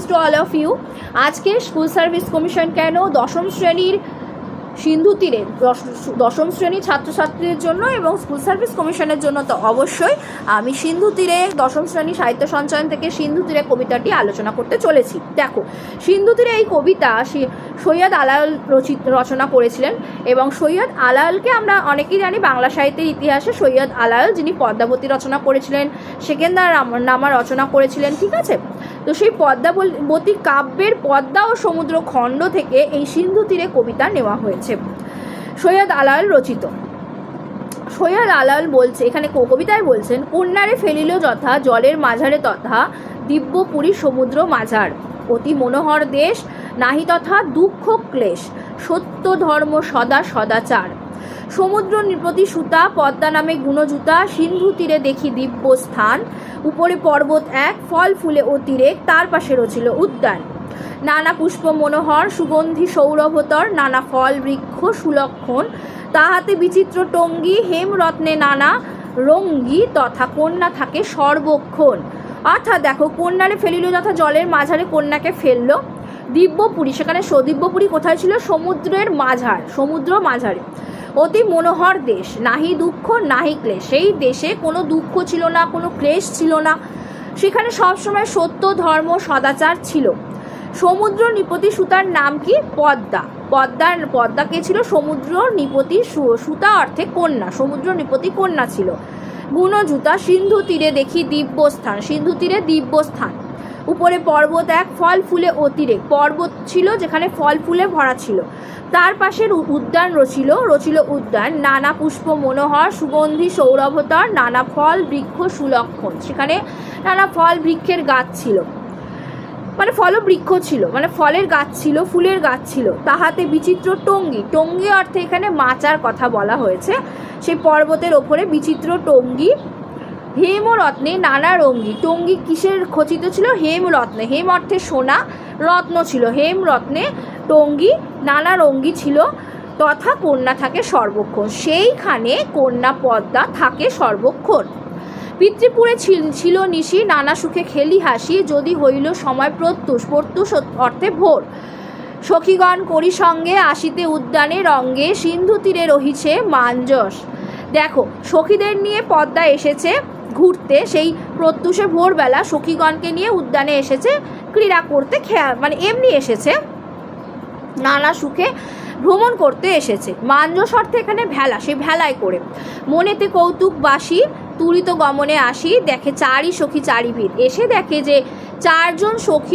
Students to all of you আজকে school service commission কেন দশম শ্রেণির সিন্ধু তীরে, দশ- দশম শ্রেণির ছাত্রছাত্রীদের জন্য এবং স্কুল সার্ভিস কমিশনের জন্য তো অবশ্যই আমি সিন্ধু তীরে, দশম শ্রেণি সাহিত্য সঞ্চয়ন থেকে সিন্ধু তীরে কবিতাটি আলোচনা করতে চলেছি। দেখো, সিন্ধু তীরে এই কবিতা সৈয়দ আলাল রচিত, রচনা করেছিলেন এবং সৈয়দ আলালকে আমরা অনেকেই জানি বাংলা সাহিত্যের ইতিহাসে সৈয়দ আলাল যিনি পদ্মাবতী রচনা করেছিলেন, সেকেন্দার নামা রচনা করেছিলেন, ঠিক আছে? তো সেই পদ্মাবতী কাব্যের পদ্মা ও সমুদ্র খণ্ড থেকে এই সিন্ধু তীরে কবিতা নেওয়া হয়েছে। সৈয়দ আলাল রচিত। সৈয়দ আলাল বলছে, এখানে কবিতায় বলছেন কন্যারে ফেলিল যথা, জলের মাঝারে তথা, দিব্যপুরী সমুদ্র মাঝার। অতি মনোহর দেশ, নাহি তথা দুঃখ ক্লেশ। সত্য ধর্ম সদা সদাচার। সমুদ্র নৃপতি সুতা, পদ্মা নামে গুণজুতা সিন্ধু তীরে দেখি দিব্য স্থান উপরে পর্বত এক, ফল, ফুলে অতিরেক তার পাশে রছিল উদ্যান। নানা পুষ্প মনোহর সুগন্ধি সৌরভতর, নানা ফল, বৃক্ষ, সুলক্ষণ, তাহাতে বিচিত্র টঙ্গী, হেমরত্নে নানা রঙ্গি, তথা কন্যা থাকে সর্বক্ষণ। অর্থাৎ দেখো, কন্যারে ফেলিল যথা জলের মাঝারে কন্যাকে ফেলল। দিব্যপুরী, সেখানে সদিব্যপুরী কোথায় ছিল? সমুদ্রের মাঝার, সমুদ্র মাঝারে। অতি মনোহর দেশ। নাহি দুঃখ, নাহি ক্লেশ। সেই দেশে কোনো দুঃখ ছিল না, কোনো ক্লেশ ছিল না। সেখানে সবসময় সত্য, ধর্ম, সদাচার ছিল। সমুদ্র নিপতি সুতার নাম কি? পদ্মা। পদ্মার, পদ্মা কে ছিল? সমুদ্র নিপতি সুতা অর্থে কন্যা। সমুদ্র নিপতি কন্যা ছিল। গুণজুতা, সিন্ধু তীরে দেখি দিব্যস্থান। সিন্ধু তীরে দিব্যস্থান। উপরে পর্বত এক, ফল ফুলে অতিরেক। পর্বত ছিল যেখানে ফল ফুলে ভরা ছিল। তার পাশের উদ্যান রচিল রচিল উদ্যান। নানা পুষ্প মনোহর, সুগন্ধি সৌরভতর, নানা ফল, বৃক্ষ সুলক্ষণ। সেখানে নানা ফল বৃক্ষের গাছ ছিল। মানে ফলবৃক্ষ ছিল। মানে ফলের গাছ ছিল, ফুলের গাছ ছিল। তাহাতে বিচিত্র টঙ্গি। টঙ্গি অর্থে এখানে মাচার কথা বলা হয়েছে। সেই পর্বতের ওপরে বিচিত্র টঙ্গি হেম ও রত্নে নানা রঙ্গি টঙ্গি কিসের খচিত ছিল? হেম রত্নে হেম অর্থে সোনা, রত্ন ছিল। হেম রত্নে টঙ্গি নানা রঙ্গি ছিল তথা কন্যা থাকে সর্বক্ষণ। সেইখানে কন্যা পদ্মা থাকে সর্বক্ষণ। পিতৃপুরে ছিল- ছিল নিশি, নানা সুখে খেলি হাসি, যদি হইল সময় প্রত্যুষ প্রত্যুষ অর্থে ভোর। সখীগণ করি সঙ্গে, আসিতে উদ্যানে রঙ্গে, সিন্ধু তীরে রহিছে মাঞ্জস। দেখো, সখীদের নিয়ে পদ্মা এসেছে ঘুরতে, সেই প্রত্যুষে ভোরবেলা সখীগণকে নিয়ে উদ্যানে এসেছে, ক্রীড়া করতে খেয়া মানে এমনি এসেছে। নানা সুখে ভ্রমণ করতে এসেছে। মাঞ্জ অর্থে এখানে ভেলা, সেই ভেলায় করে। মনেতে কৌতুক বাসি তুলিত গমনে আসি, দেখে চারি সখী চারি ভিড় এসে দেখে যে চারজন সখী